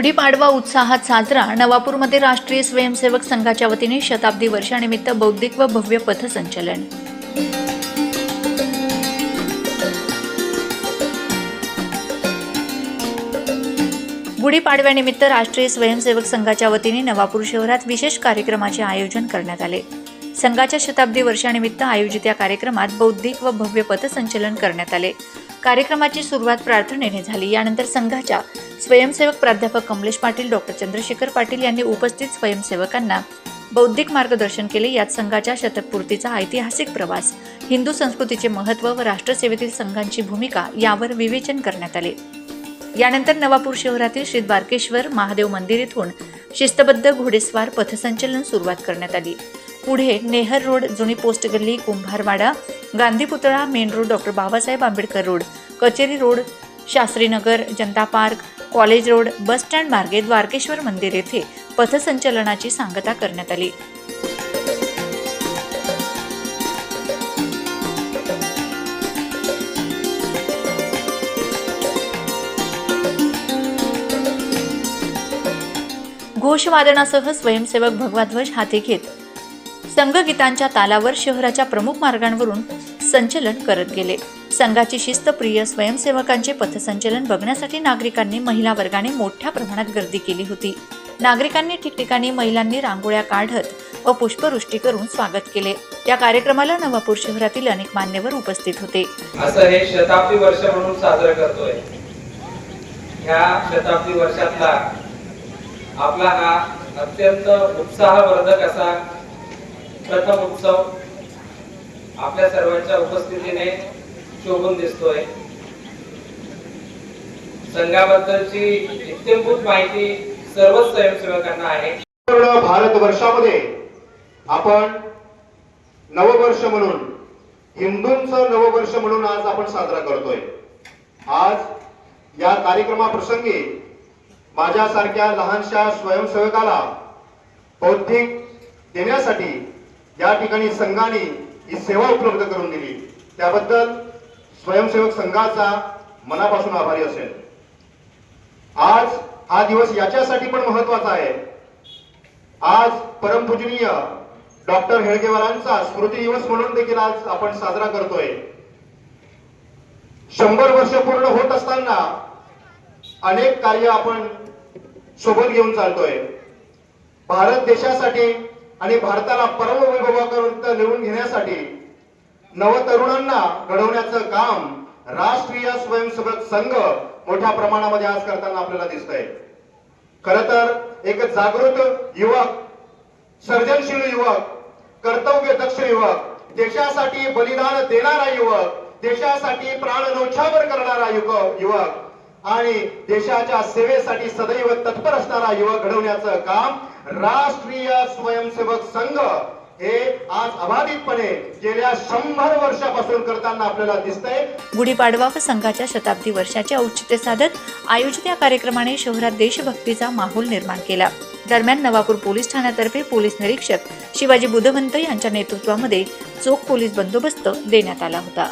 गुढीपाडवा उत्साहात साजरा नवापूरमध्ये राष्ट्रीय स्वयंसेवक संघाच्या वतीने शताब्दी वर्षानिमित्त बौद्धिक व भव्य पथसंचलन गुढीपाडव्यानिमित्त राष्ट्रीय स्वयंसेवक संघाच्या वतीने नवापूर शहरात विशेष कार्यक्रमाचे आयोजन करण्यात आले. संघाच्या शताब्दी वर्षानिमित्त आयोजित या कार्यक्रमात बौद्धिक व भव्य पथसंचलन करण्यात आले. कार्यक्रमाची सुरुवात प्रार्थनेने झाली. यानंतर संघाच्या स्वयंसेवक प्राध्यापक कमलेश पाटील डॉक्टर चंद्रशेखर पाटील यांनी उपस्थित स्वयंसेवकांना बौद्धिक मार्गदर्शन केले. यात संघाच्या शतकपूर्तीचा ऐतिहासिक प्रवास हिंदू संस्कृतीचे महत्त्व व राष्ट्रसेवेतील संघांची भूमिका यावर विवेचन करण्यात आले. यानंतर नवापूर शहरातील श्री द्वारकेश्वर महादेव मंदिर येथून शिस्तबद्ध घोडेस्वार पथसंचलन सुरुवात करण्यात आली. पुढे नेहर रोड जुनी पोस्ट गल्ली कुंभारवाडा गांधी पुतळा main road doctor Babasaheb Ambedkar road कचेरी road Shastrinagar Janata park college road bus stand मार्गे द्वारकेश्वर मंदिर येथे पथसंचलनाची सांगता करण्यात आली. घोषवादनासह स्वयंसेवक भगवा ध्वज हाती घेत संघगीतांच्या तालावर शहराच्या प्रमुख मार्गांवरून संचलन करत गेले. संघाची शिस्तप्रिय स्वयंसेवकांचे पथसंचलन बघण्यासाठी नागरिकांनी महिला वर्गाने मोठ्या प्रमाणात गर्दी केली होती. नागरिकांनी ठिकठिकाणी महिलांनी रांगोळ्या काढत व पुष्पवृष्टी करून स्वागत केले. या कार्यक्रमाला नवापूर शहरातील अनेक मान्यवर उपस्थित होते. असं हे शताब्दी वर्ष म्हणून साजरं करतोय. ह्या शताब्दी वर्षातला आपला हा अत्यंत उत्साहवर्धक असा प्रथम उत्सव आपल्या सर्वांच्या उपस्थितीने शोभून दिसतोय. संघाबद्दलची इत्यंभूत माहिती सर्वच स्वयंसेवकांना आहे. भारत भारतवर्षामध्ये आपण नववर्ष म्हणून हिंदूंचं नववर्ष म्हणून आज आपण साजरा करतोय. आज या कार्यक्रमाप्रसंगी माझ्यासारख्या लहानशा स्वयंसेवकाला बौद्धिक देण्यासाठी या ठिकाणी संघाने ही सेवा उपलब्ध करून दिली. त्याबद्दल स्वयंसेवक संघाचा मनापासून आभारी असेल. आज हा दिवस याच्यासाठी पण महत्त्वाचा आहे. आज परमपूजनीय डॉक्टर हेळगेवारांचा स्मृती दिवस म्हणून देखील आज आपण साजरा करतोय. शंभर वर्ष पूर्ण होत असताना अनेक कार्य आपण सोबत घेऊन चालतोय. भारत देशासाठी आणि भारताला परमवैभवापर्यंत नेऊन घेण्यासाठी नवतरुणांना घडवण्याचं काम राष्ट्रीय स्वयंसेवक संघ मोठ्या प्रमाणामध्ये आज करताना आपल्याला दिसतंय. खर तर एक जागृत युवक सर्जनशील युवक कर्तव्य दक्ष युवक देशासाठी बलिदान देणारा युवक देशासाठी प्राण नौछावर करणारा युवक युवक आणि देशाच्या सेवेसाठी सदैव तत्पर असणारा युवक घडवण्याचं काम राष्ट्रीय स्वयंसेवक संघ हे आज अबाधितपणे गेल्या शंभर वर्षापासून करताना आपल्याला दिसतंय. गुढीपाडवा व संघाच्या शताब्दी वर्षाचे औचित्य साधत आयोजित या कार्यक्रमाने शहरात देशभक्तीचा माहोल निर्माण केला. दरम्यान नवापूर पोलीस ठाण्यातर्फे पोलीस निरीक्षक शिवाजी बुधवंत यांच्या नेतृत्वामध्ये चोख पोलीस बंदोबस्त देण्यात आला होता.